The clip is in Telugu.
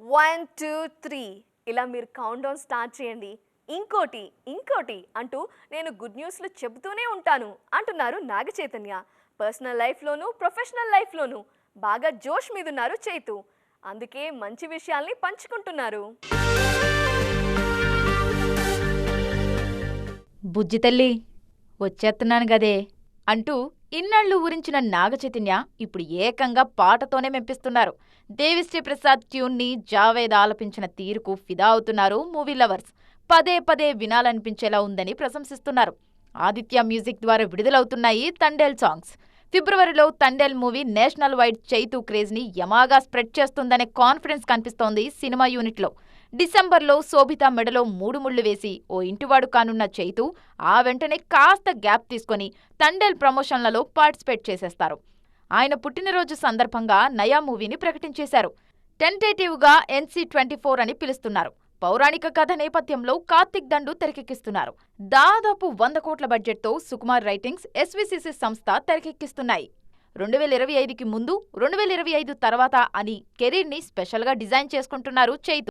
One two three. ఇలా మీరు కౌంట్ డౌన్ స్టార్ట్ చేయండి. ఇంకోటి ఇంకోటి అంటూ నేను గుడ్ న్యూస్లు చెబుతూనే ఉంటాను అంటున్నారు నాగ చైతన్య పర్సనల్ లైఫ్లోనూ ప్రొఫెషనల్ లైఫ్లోనూ బాగా జోష్ మీదున్నారు చైతు. అందుకే మంచి విషయాల్ని పంచుకుంటున్నారు. బుజ్జి తల్లి వచ్చేస్తున్నాను గదే అంటూ ఇన్నాళ్ళు ఊరించిన నాగచైతన్య ఇప్పుడు ఏకంగా పాటతోనే మెప్పిస్తున్నారు. దేవిశ్రీ ప్రసాద్ ట్యూన్ని జావేద్ ఆలపించిన తీరుకు ఫిదా అవుతున్నారు మూవీ లవర్స్. పదే పదే వినాలనిపించేలా ఉందని ప్రశంసిస్తున్నారు. ఆదిత్య మ్యూజిక్ ద్వారా విడుదలవుతున్నాయి తండేల్ సాంగ్స్. ఫిబ్రవరిలో Thandel movie national wide Chaitu క్రేజ్ని యమాగా స్ప్రెడ్ చేస్తుందనే కాన్ఫిడెన్స్ కనిపిస్తోంది సినిమా యూనిట్లో. డిసెంబర్లో శోభిత మెడలో మూడు ముళ్ళు వేసి ఓ ఇంటివాడు కానున్న చైతు ఆ వెంటనే కాస్త గ్యాప్ తీసుకొని తండేల్ ప్రమోషన్లలో పార్టిసిపేట్ చేసేస్తారు. ఆయన పుట్టినరోజు సందర్భంగా నయా మూవీని ప్రకటించేశారు. టెంటేటివ్గా ఎన్సీ ట్వంటీ ఫోర్ అని పిలుస్తున్నారు. పౌరాణిక కథ నేపథ్యంలో కార్తిక్ దండు తెరకెక్కిస్తున్నారు. దాదాపు వంద కోట్ల బడ్జెట్తో సుకుమార్ రైటింగ్స్ ఎస్విసిసి సంస్థ తెరకెక్కిస్తున్నాయి. రెండు వేల ఇరవై ఐదుకి ముందు రెండు వేల ఇరవై ఐదు తర్వాత అని కెరీర్ని స్పెషల్గా డిజైన్ చేసుకుంటున్నారు చైతు.